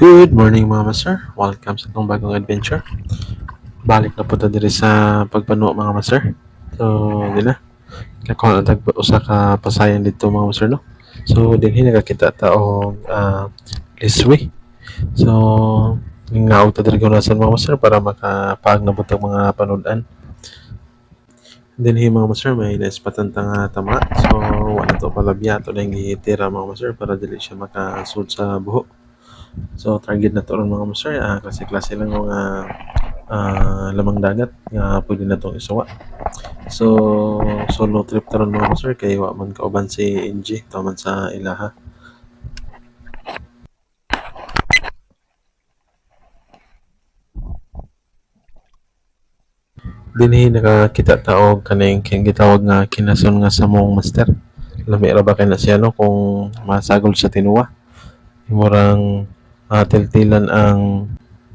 Good morning mga master. Welcome sa itong bagong adventure. Balik na po ta diri sa pagpano mga master. So, di na. Kakuha na tag usa ka pasayan dito mga master no. So, dinhi nakakita ta og uh, liswi. So, nga ta diri sa mga master para makapag na butang mga panudan. Dinhi mga master may naispatan ta nga tama. So, wala to palabya to na gitira mga master para dili siya makasud sa buho. So target na to mga master, ah, klase-klase lang mga ah, lamang dagat nga pwede na tong isuwa. So solo trip ta ron mga master kay wa man kauban si NG taman sa ilaha. Dinhi nakakita ta og kaning king gitawag nga kinason nga samong master. Lami ra ba kay na siya no kung masagol sa tinuwa. Murang uh, tiltilan ang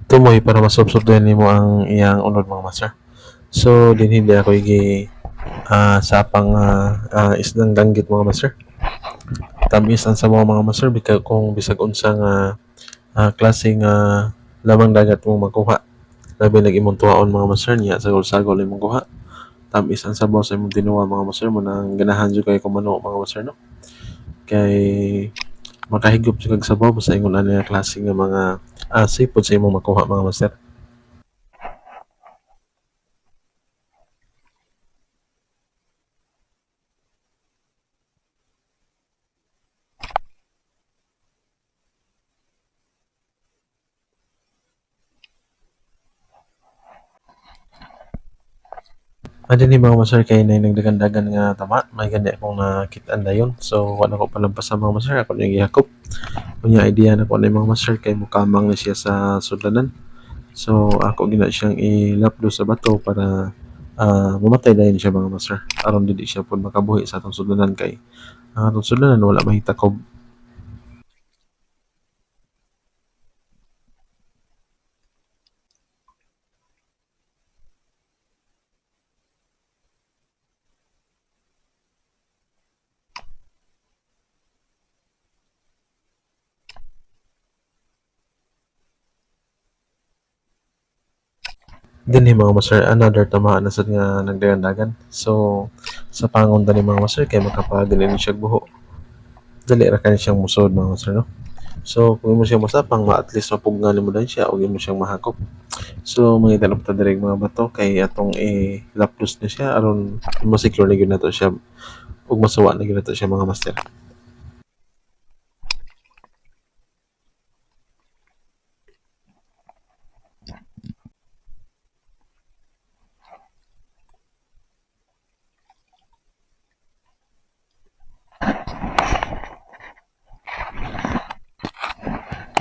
tumoy para masubsubdan nimo ang iyang unod mga master. So din hindi ako igi uh, sapang uh, uh, isdang danggit mga master. Tamis ang sa mga master bika kung bisag unsa nga uh, klase nga lamang dagat mo makuha. Labi nag imong tuwaon mga master niya sagol-sagol imong kuha. Tamis ang sabaw sa imong tinuwa mga master mo nang ganahan jud kay kumano mga master no. Kay makahigop sa kag sabaw sa ingon nga klase nga mga uh, seafood sa imong makuha mga master. Adin ni mga master kay na nagdagan-dagan nga tama, may ganda akong nakitaan dayon. So wala ko palampas sa mga master ako nang gihakop. Kunya idea na ko na mga master kay mukamang na siya sa sudlanan. So ako gina siyang ilapdo sa bato para uh, mamatay dayon siya mga master. Aron dili siya pud makabuhi sa atong sudlanan kay ang atong sudlanan wala mahitakob Dinhi mga master another tama na sad nga nagdagan-dagan. So sa pangon ni mga master kay makapagani ni siya buho. Dali ra kani siyang musod mga master no. So kung imo siya masapang ma at least mapugna nimo dan siya ug imo siyang mahakop. So mga tanong ta diri mga bato kay atong i-lapdos na siya aron mo secure na gyud nato siya ug masuwa na gyud nato siya mga master.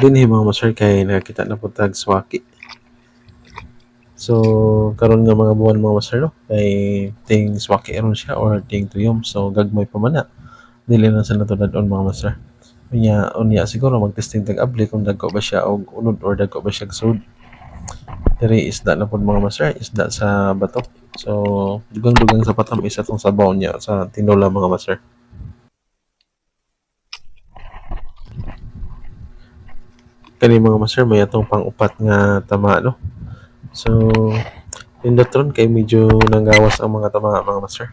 Dinhi mga master kay nakakita na po tag swaki. So karon nga mga buwan mga master no? Kay ting swaki aron siya or ting tuyom. So gagmay pa man dili na sa natulad on mga master unya unya siguro magtesting tag abli kung dagko ba siya og unod or dagko ba siya sud diri isda na pod mga master isda sa bato. So dugang-dugang sa patam isa tong sabaw niya sa tinola mga master kani mga master may atong pang-upat nga tama no? So indotron kay medyo nanggawas ang mga tama mga master.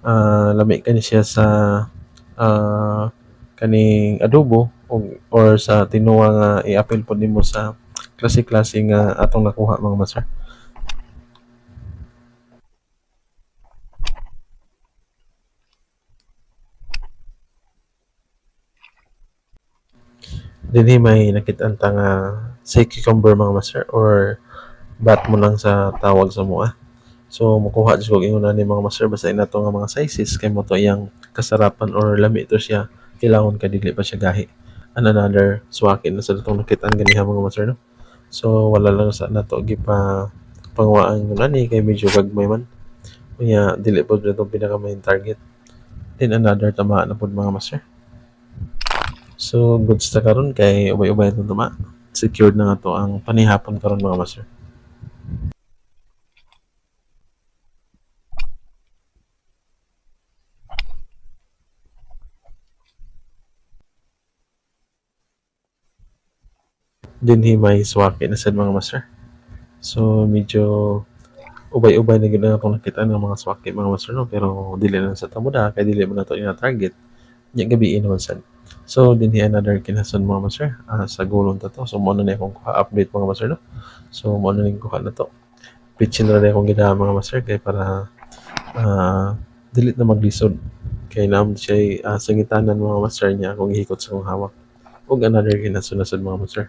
Uh, lami kani siya sa uh, kaning adobo o, or sa tinuwa nga i-apil po nimo sa klase-klase nga atong nakuha mga master dinhi may nakitaan ta nga say cucumber mga master or bat mo lang sa tawag sa mua. So makuha jud kog ingon ni mga master basta ina nga mga sizes kay mo to iyang kasarapan or lami to siya kailangan ka dili pa siya gahi. An another swakin na sa itong nakitaan ganiha mga master no. So wala lang sa nato gipa pangwaan yun ani kay medyo gagmay man. Kunya dili pod itong pinaka main target. Then another tama na pod mga master. So, goods ta karon kay ubay-ubay itong tama. Secured na nga to ang panihapon karon mga master. dinhi may swaki na sad mga master. So medyo ubay-ubay na gid akong nakita ng mga swaki mga master no pero dili na sa tamuda kay dili man nato ina target. Nya gabi naman sad. So dinhi another kinason mga master ah, sa gulong ta to. So mo na ni akong update mga master no. So mo na ning kuha na to. Pitchin na rin akong ginawa mga master kay para ah, dili na maglisod kay naam siya uh, sangitanan mga master niya akong ihikot sa akong hawak ug another kinasunod mga master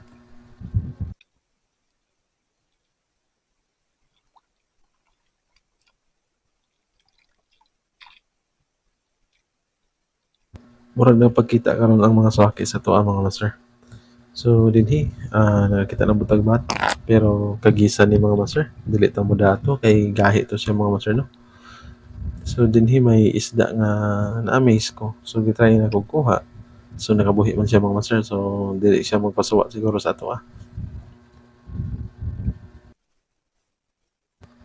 murag na pagkita karon ang mga swaki sa tuwa mga master. So dinhi uh, nakakita ng butag bat pero kagisan ni mga master dili ta mo dato kay gahi to siya mga master no? So dinhi may isda nga na-amaze ko. So gitry na kog kuha. So nakabuhi man siya mga master so dili siya magpasuwa siguro sa ato ah.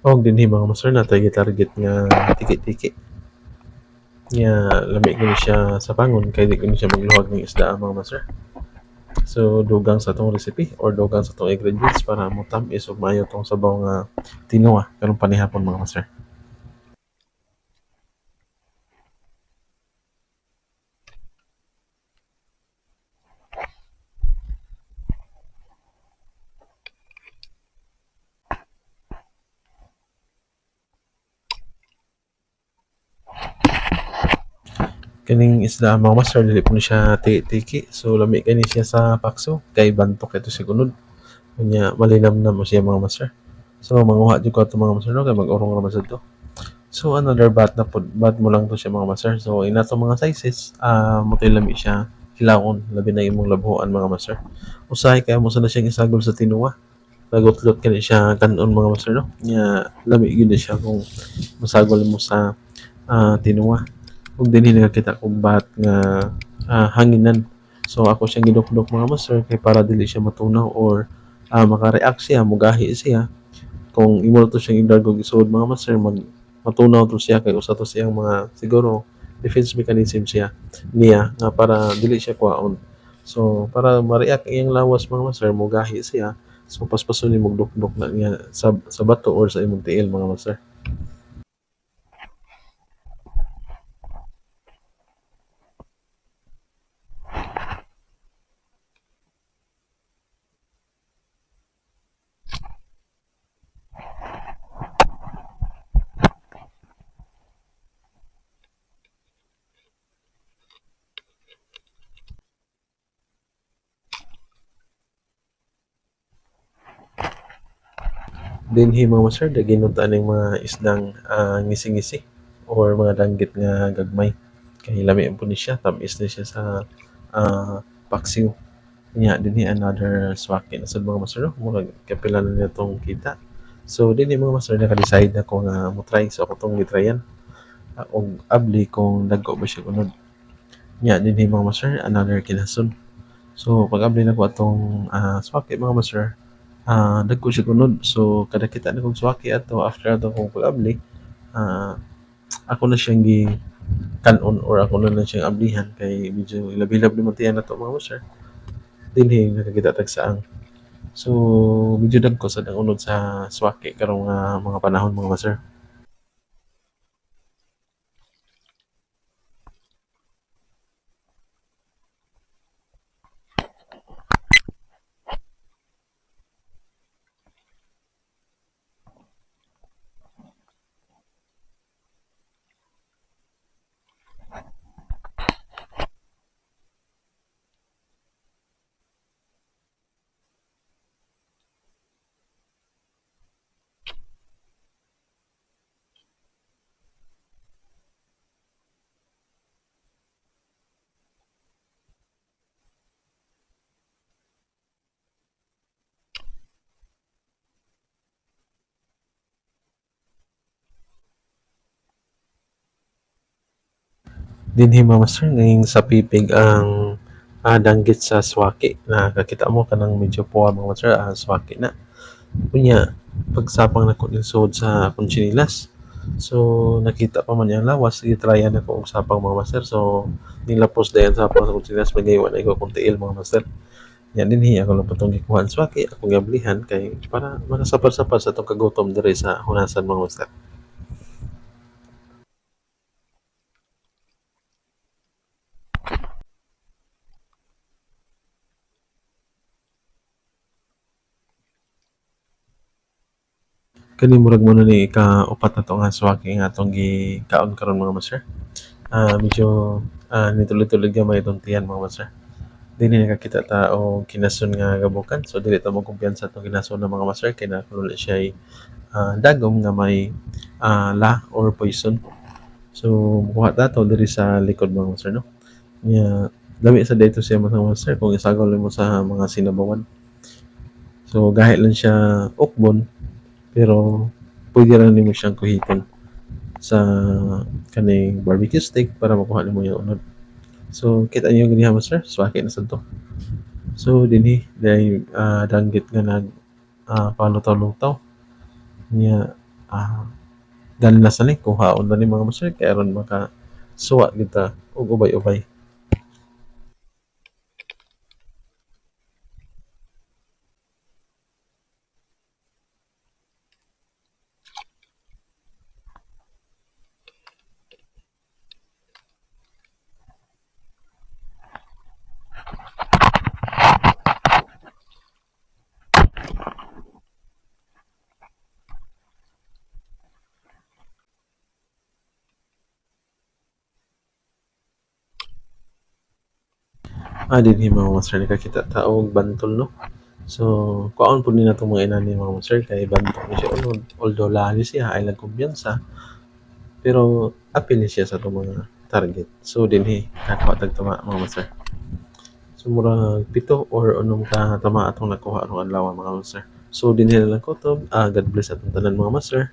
Og dinhi mga master natay target nga tiki-tiki Nya lami gani siya sa pangon kay di gani siya magluhag ng isda mga master. So dugang sa tong recipe or dugang sa tong ingredients para mo tamis ug maayo tong sabaw nga tinuwa karong panihapon mga master. Kaning isda mga master dili po siya tiki so lami kani siya sa pakso kay bantok ito si kunod. Unya malinamnam mo siya mga master. So manguha jud ko ato mga master no kay mag-urong ra to. So another bat na pod, bat mo lang to siya mga master. So inato mga sizes, ah uh, mo lami siya hilawon labi na imong labhoan mga master. Usahay kaya mo sana siyang isagol sa tinuwa. Nagutlot kani siya kanon mga master no. Nya lami gyud siya kung masagol mo sa uh, tinuwa ug dinhi nakakita kog bat nga uh, hanginan. So ako siya gidukdok mga master kay para dili siya matunaw or uh, maka-react siya mugahi siya. Kung imo to siyang isod mga master mag matunaw to siya kay usa to siyang mga siguro defense mechanism siya niya nga para dili siya kwaon so para ma-react iyang lawas mga master mugahi siya. So paspason ni magdukdok na niya sa, sa bato or sa imong tiil mga master dinhi mga master daginot aning mga isdang uh, ngisi-ngisi or mga danggit nga gagmay. Kay lami po ni siya tamis na siya sa uh, paksiw. Nya dinhi another swaki na sa mga master no murag kapila na niya tong kita. So dinhi mga master naka-decide na ko nga mo try. So ako tong gitryan uh, og abli kung dagko ba siya kunod. Nya dinhi mga master another kinason so pag abli na ko atong uh, swaki mga master uh, dagko siya kunod. So kada kita na kong swaki ato after ato kong pag-abli uh, ako na siyang gi kanon or ako na lang siyang ablihan. Kay medyo ilabilab naman tiyan na to mga sir dinhi nakakita tag saang. So medyo dagko sa unod sa swaki karong uh, mga panahon mga sir dinhi mga master ning sa pipig ang ah, danggit sa swaki. Na kakita mo kanang medyo puwa mga master ah, swaki na. Kunya pagsapang na ko sod sa akong so nakita pa man yung lawas gitryan ako og sapang mga master so nilapos dayon sa akong chinilas magaywan ay ko akong tiil mga master Nya dinhi ako lang putong gikuha ang suwaki akong giablihan kay para makasapad-sapad sa atong kagutom diri sa Hunasan mga master. Kani murag mo na ni ikaupat na 'to nga suwaki nga atong gikaon karon mga master. Ah, medyo ah, nitulid-tulid gamay itong tiyan mga master. Dinhi nakakita ta og kinason nga gabukan so dili ta mo kumpiyansa itong kinason na mga master kay nakulo siya'y ah, dagom nga may ah, la or poison. So mukuha ta to diri sa likod mga master no. Nya lami sa dito siya mga master kung isagol nimo sa mga sinabawan. So gahi lang siya ukbon pero pwede ra nimo siyang kuhiton sa kaning barbecue steak para makuha nimo yung unod. So kita niyo gani master, suwaki na sad to. So dinhi dahil ah, danggit nga nag ah, palutaw-lutaw. Nya ah, ganlas na ni kuhaon na ni mga master kay aron maka suwa gyud ta og ubay-ubay. Ah, dinhi mga master nakakita ta og bantol no. So kuhaon pud ni natong mga inani mga master kay bantol ni siya unod although lahi siya ay lang kumpiyansa pero apil siya sa atong mga target. So dinhi nakuha tag tama mga master. So murag pito or unom ka tama atong nakuha rong adlaw mga master. So dinhi lang kutob. Ah, God bless atong tanan mga master.